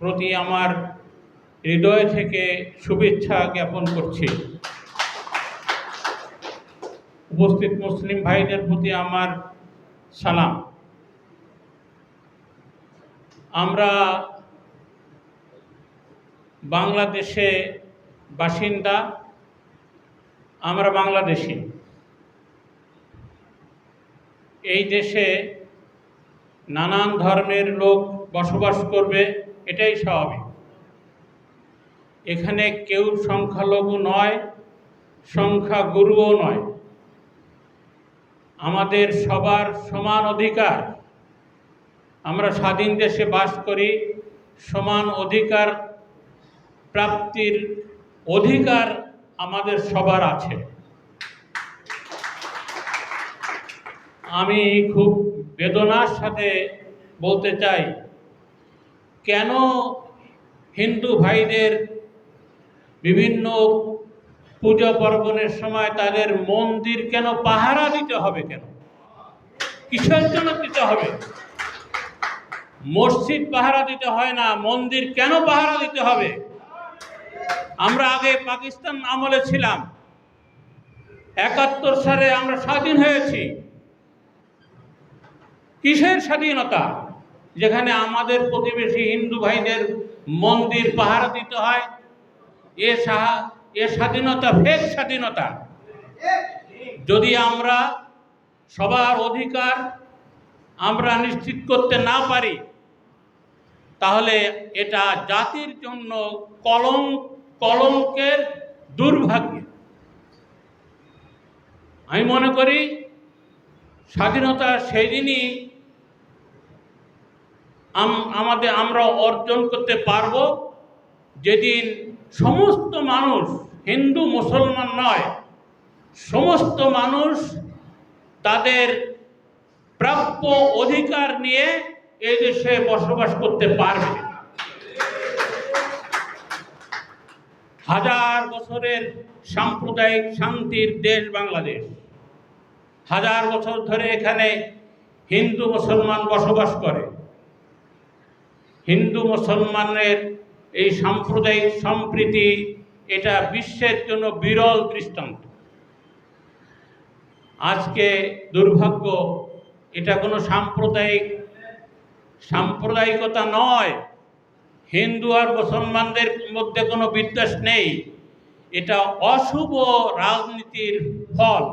প্রতি আমার হৃদয় থেকে শুভেচ্ছা জ্ঞাপন করছি। উপস্থিত মুসলিম ভাইদের প্রতি আমার সালাম। আমরা বাংলাদেশে বাসিন্দা, আমরা বাংলাদেশি। এই দেশে নানান ধর্মের লোক বসবাস করবে। এটাই স্বাভাবিক। এখানে কেউ সংখ্যালঘু নয়, সংখ্যাগুরুও নয়। আমাদের সবার সমান অধিকার। আমরা স্বাধীন দেশে বাস করি, সমান অধিকার প্রাপ্তির অধিকার আমাদের সবার আছে। আমি খুব বেদনার সাথে বলতে চাই কেন হিন্দু ভাইদের বিভিন্ন পূজা পার্বণের সময় তাদের মন্দির কেন পাহারা দিতে হবে কেন? কিসের জন্য দিতে হবে? মসজিদ পাহারা দিতে হয় না, মন্দির কেন পাহারা দিতে হবে? আমরা আগে পাকিস্তান আমলে ছিলাম। একাত্তর সালে আমরা স্বাধীন হয়েছি। কিসের স্বাধীনতা? যেখানে আমাদের প্রতিবেশী হিন্দু ভাইদের মন্দির পাহারা দিতে হয়, এ সাহা, এ স্বাধীনতা ফেক স্বাধীনতা। যদি আমরা সবার অধিকার আমরা নিশ্চিত করতে না পারি, তাহলে এটা জাতির জন্য কলম, কলঙ্কের দুর্ভাগ্য। আমি মনে করি স্বাধীনতা সেই দিনই আমাদের আমরা অর্জন করতে পারব। যেদিন সমস্ত মানুষ হিন্দু, মুসলমান নয়, সমস্ত মানুষ তাদের প্রাপ্য অধিকার নিয়ে এই দেশে বসবাস করতে পারবে। হাজার বছরের সাম্প্রদায়িক শান্তির দেশ বাংলাদেশ। হাজার বছর ধরে এখানে হিন্দু, মুসলমান বসবাস করে। হিন্দু মুসলমানের এই সাম্প্রদায়িক সম্প্রীতি, এটা বিশ্বের জন্য বিরল দৃষ্টান্ত। আজকে দুর্ভাগ্য, এটা কোনো সাম্প্রদায়িক, সাম্প্রদায়িকতা নয়। হিন্দু আর মুসলমানদের মধ্যে কোনো বিদ্বেষ নেই। এটা অশুভ রাজনীতির ফল।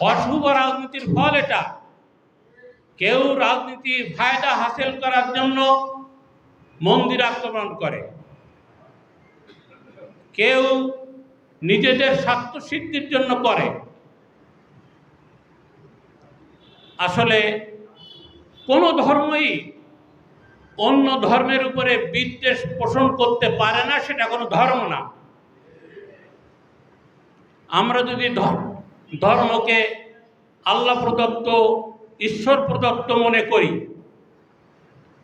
অশুভ রাজনীতির ফল এটা। কেউ রাজনীতি ফায়দা হাসিল করার জন্য মন্দির আক্রমণ করে। কেউ নিজেদের স্বার্থ সিদ্ধির জন্য করে। আসলে কোনো ধর্মই অন্য ধর্মের উপরে বিদ্বেষ পোষণ করতে পারে না, সেটা কোনো ধর্ম না। আমরা যদি ধর্মকে আল্লাহ প্রদত্ত ঈশ্বর প্রদত্ত মনে করি,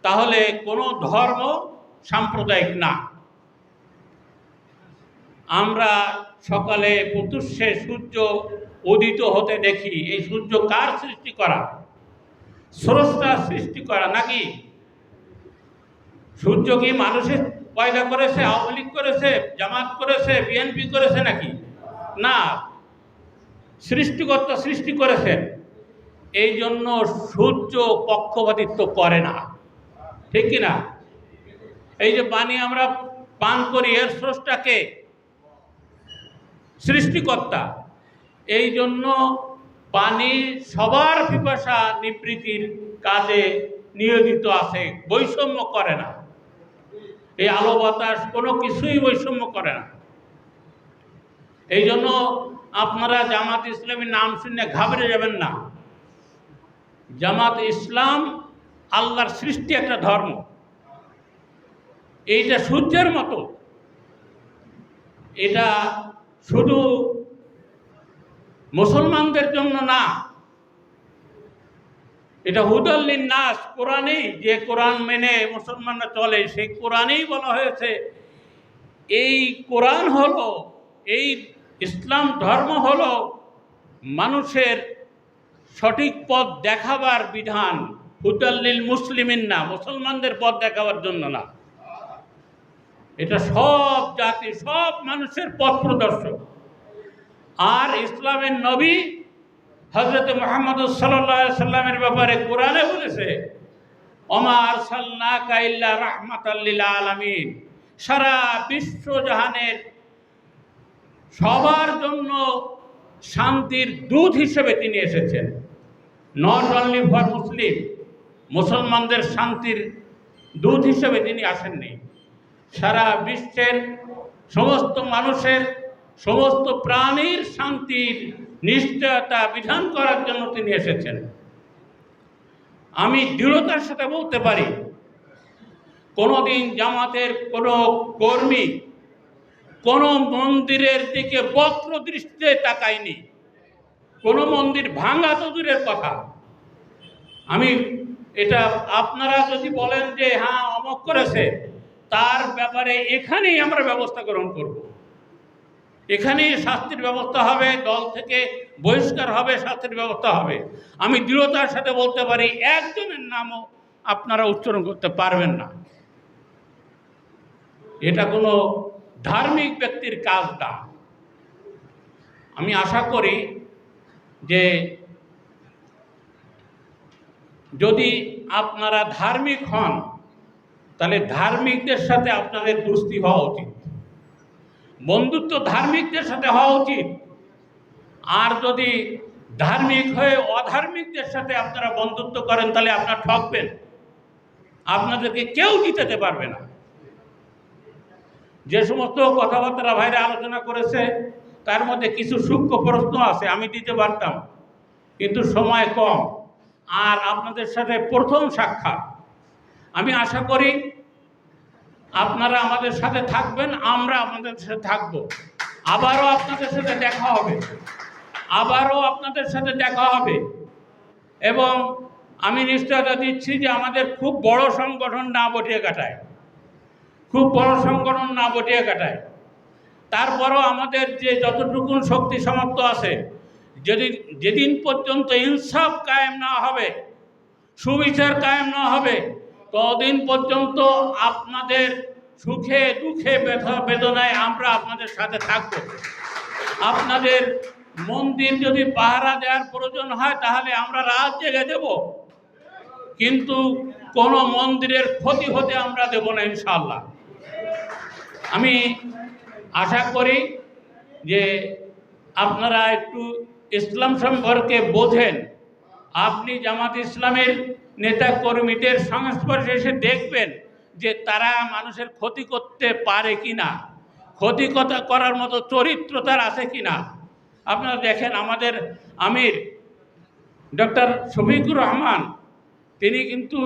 তাহলে কোনো ধর্ম সাম্প্রদায়িক না। আমরা সকালে প্রত্যুষে সূর্য উদিত হতে দেখি, এই সূর্য কার সৃষ্টি করা? স্রষ্টা সৃষ্টি করা নাকি? সূর্য কি মানুষের পয়দা করেছে, আওয়ামী লীগ করেছে, জামাত করেছে, বিএনপি করেছে নাকি? না। সৃষ্টিকর্তা সৃষ্টি করেছেন। এই জন্য সূর্য পক্ষপাতিত্ব করে না। ঠিক কি না? এই যে পানি আমরা পান করি, এর স্রষ্টাকে? সৃষ্টিকর্তা। এই জন্য পানি সবার পিপাসা নিবৃত্তির কাজে নিয়োজিত আছে, বৈষম্য করে না। এই আলো বাতাস কোনো কিছুই বৈষম্য করে না। এই জন্য আপনারা জামাত ইসলামীর নাম শুনে ঘাবড়ে যাবেন না। জামাত ইসলাম আল্লাহর সৃষ্টি একটা ধর্ম। এইটা সূর্যের মতো। এটা শুধু মুসলমানদের জন্য না, এটা হুদাল্লিন নাস কোরআনেই যে কোরআন মেনে মুসলমানরা চলে, সেই কোরআনেই বলা হয়েছে, এই কোরআন হলো, এই ইসলাম ধর্ম হলো মানুষের সঠিক পথ দেখাবার বিধান হুদাল্লিল মুসলিমিন না, মুসলমানদের পথ দেখাবার জন্য না। এটা সব জাতি সব মানুষের পথ প্রদর্শক। আর ইসলামের নবী হজরত মোহাম্মদ সাল্লামের ব্যাপারে কোরআনে বলেছে অমার সাল্লা কাইল্লা রাহমাত আলমিন। সারা বিশ্বজাহানের সবার জন্য শান্তির দূত হিসেবে তিনি এসেছেন। নট অনলি ফর মুসলিম, মুসলমানদের শান্তির দূত হিসেবে তিনি আসেননি। সারা বিশ্বের সমস্ত মানুষের, সমস্ত প্রাণীর শান্তির নিশ্চয়তা বিধান করার জন্য তিনি এসেছেন। আমি দৃঢ়তার সাথে বলতে পারি, কোনোদিন জামাতের কোনো কর্মী কোনো মন্দিরের দিকে বক্র দৃষ্টিতে তাকায়নি। কোনো মন্দির ভাঙা তো দূরের কথা। আমি এটা আপনারা যদি বলেন যে হ্যাঁ অমক করেছে, তার ব্যাপারে এখানেই আমরা ব্যবস্থা গ্রহণ করব। এখানেই শাস্তির ব্যবস্থা হবে, দল থেকে বহিষ্কার হবে, শাস্তির ব্যবস্থা হবে। আমি দৃঢ়তার সাথে বলতে পারি, একজনের নামও আপনারা উচ্চারণ করতে পারবেন না। এটা কোনো ধার্মিক ব্যক্তির কাজ না আমি আশা করি যে যদি আপনারা ধার্মিক হন, তাহলে ধার্মিকদের সাথে আপনাদের দুস্তি হওয়া উচিত। বন্ধুত্ব ধার্মিকদের সাথে হওয়া উচিত। আর যদি ধার্মিক হয়ে অধার্মিকদের সাথে আপনারা বন্ধুত্ব করেন, তাহলে আপনারা ঠকবেন। আপনাদেরকে কেউ জিতাতে পারবে না। যে সমস্ত কথাবার্তা ভাইরা আলোচনা করেছে, তার মধ্যে কিছু সূক্ষ্ম প্রশ্ন আছে, আমি দিতে পারতাম, কিন্তু সময় কম। আর আপনাদের সাথে প্রথম সাক্ষাৎ। আমি আশা করি আপনারা আমাদের সাথে থাকবেন, আমরা আপনাদের সাথে থাকব। আবারও আপনাদের সাথে দেখা হবে। আবারও আপনাদের সাথে দেখা হবে। এবং আমি নিশ্চয়তা দিচ্ছি যে আমাদের খুব বড় সংগঠন না বটিয়ে কাটায়। খুব বড় সংগঠন না বটিয়ে কাটায়। তারপরও আমাদের যে যতটুকু শক্তি সমাপ্ত আছে, যদি যেদিন পর্যন্ত ইনসাফ কায়েম না হবে, সুবিচার কায়েম না হবে, ততদিন পর্যন্ত আপনাদের সুখে দুঃখে ব্যথা বেদনায় আমরা আপনাদের সাথে থাকব। আপনাদের মন্দির যদি পাহারা দেওয়ার প্রয়োজন হয়, তাহলে আমরা রাত জেগে দেব। কিন্তু কোনো মন্দিরের ক্ষতি হতে আমরা দেব না ইনশাল্লাহ আমি আশা করি যে আপনারা একটু ইসলাম সম্পর্কে বোঝেন। আপনি জামাত ইসলামের নেতা কর্মীদের সংস্পর্শে এসে দেখবেন যে তারা মানুষের ক্ষতি করতে পারে কি না ক্ষতি করার মতো চরিত্র তার আছে কি না আপনারা দেখেন আমাদের আমির, ডক্টর শফিকুর রহমান, তিনি কিন্তু